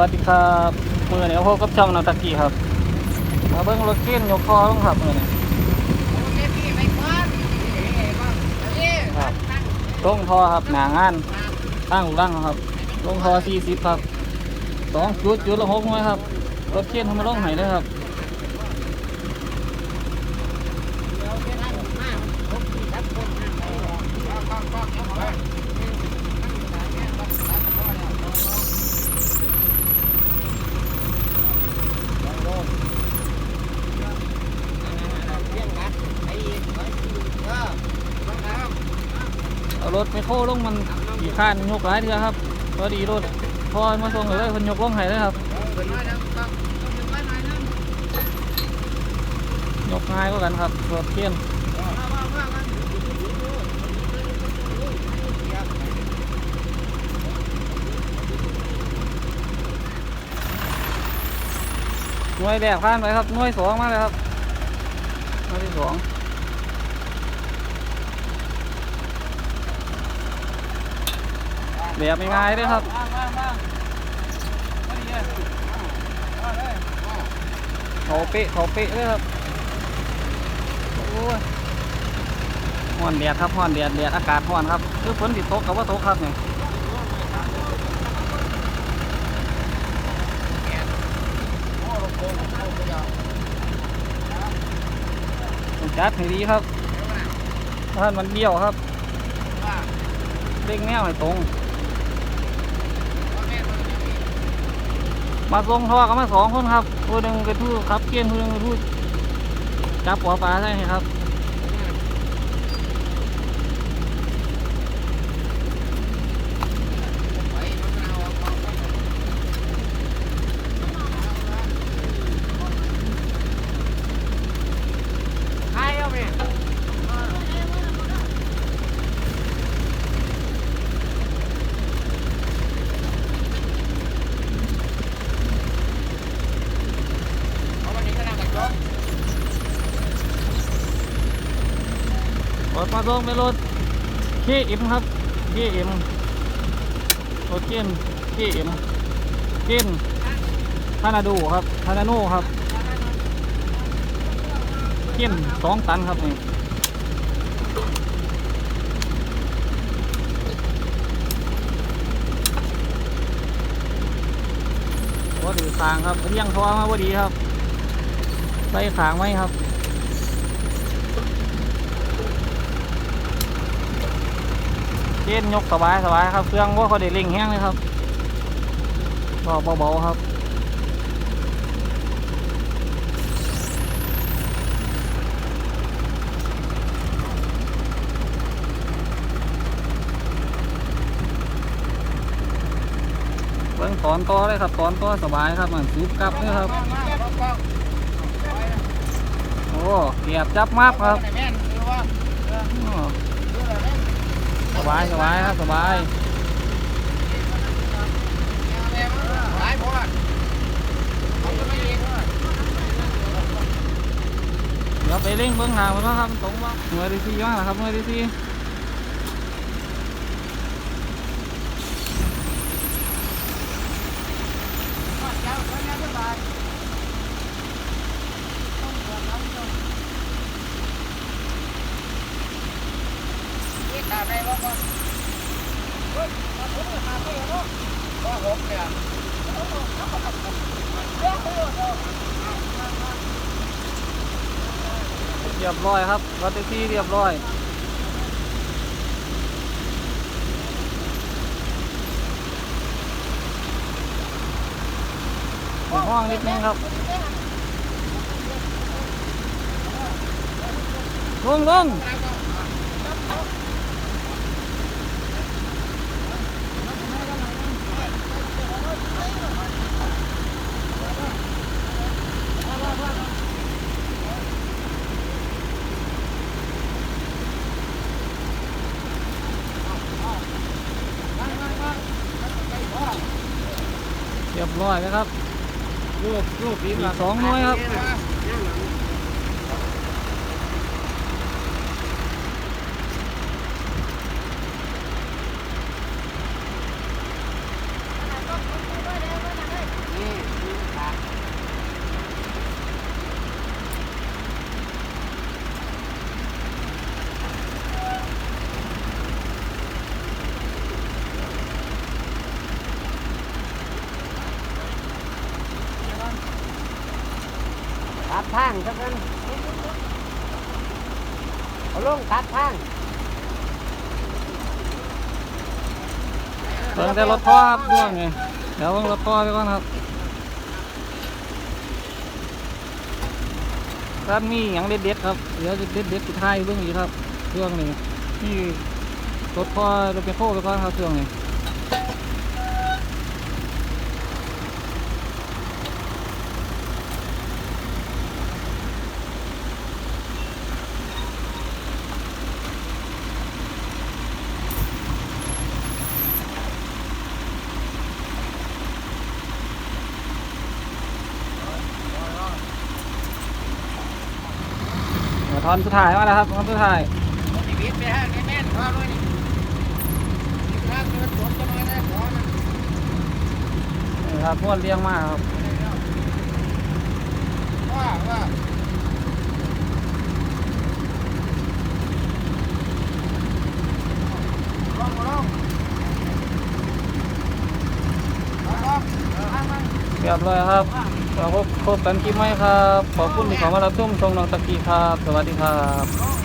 วัสดีครับมือเนี่ยพบกับช่องนาตะกี้ครับมาเบิ้งรถเข็นยกคอลงครับมือเนี่ยครับลงทอครับหนางานตั้งรูดังครับลงทอสี่สิบครับสองจุดจุดละหกหน่วยครับรถเข็นทำมาลงไห้เลยครับ รถไปโค้ลงมันขี่ข้านยกหลายเทือครับพอดีรถพอมาส่งเลยเพิ่นยกลงไห้เลยครับยกง่ายกว่ากันครับรถเข็นหน่วยแรกผ่านไปครับหน่วยสองมาเลยครับหน่วยที่สอง แบบง่ายๆเลยครับเขาเปะเขาเป๊ะเลยครับห้อนแดดครับห้อนแดดแดดอากาศห้อนครับคือฝนติดตกกับว่าตกครับเนี่ยต้องจัดให้ดีครับท่านมันเบี้ยวครับเร่งแนวให้ตรง มาส่งทอกันมาสองคนครับผู้หนึ่งเป็นผู้ขับเกียนผู้หนึ่งเป็นผู้จับหัวปลาใช่ไหมครับ ถมาส่งเป็นรถเคเอ็มครับเคเอ็มรถเกนเคเอ็มเกนทานาดูครับทานาโน่ครับเกนสองตันครับนี่ว่าดีทางครับเลี้ยงทอมาว่าดีครับใส่ขางไว้ครับ เกณฑ์ยกสบายสบายครับ เครื่องว่าเขาได้เร่งแห้งเลยครับก็เบาๆครับเบิ่งตอนต่อเลยครับตอนต่อสบายครับมันสูบกลับเลยครับ โอ้เกียบจับมับครับอ้อ สบายสบายครับสบายเดี๋ยวไปเร่งเบื้องหางมันก็ครับมันตรงว่าหน่วยดีซีว่าครับ หน่วยดีซีเรียบร้อยครับรถแท็กซี่เรียบร้อยห้องนิดนึงครับลงลงเรียบร้อยนะครับลูกลูกปีอีกสองหน่วยครับ เทางสักนั้นเอาลงตัดทางเพิ่งแต่รถพ่อครับช่วงนี้เดี๋ยวเพิ่งรถพ่อไปก่อนครับถ้ามีอย่างเด็ดๆครับ เดี๋ยวจะเด็ดๆสุดท้ายเบิ่งอีกครับช่วงนี้นี่รถพ่อรถไปโค้ไปก่อนครับช่วงนี้ อนสุดท้ายมาแล้วครับทอนสุดท้ายชีวิตไปฮะแม่นๆพอเลยนี่ทางเดินสวนจะมาได้ขอนะนี่ครับม้วนเรียงมากครับว่าว่าลองลองลองลองลอง เรียบร้อยครับขอพบพบกันคลิปใหม่ครับ ขอบคุณที่เข้ามารับชมชมน้องตะกี้ครับ สวัสดีครับ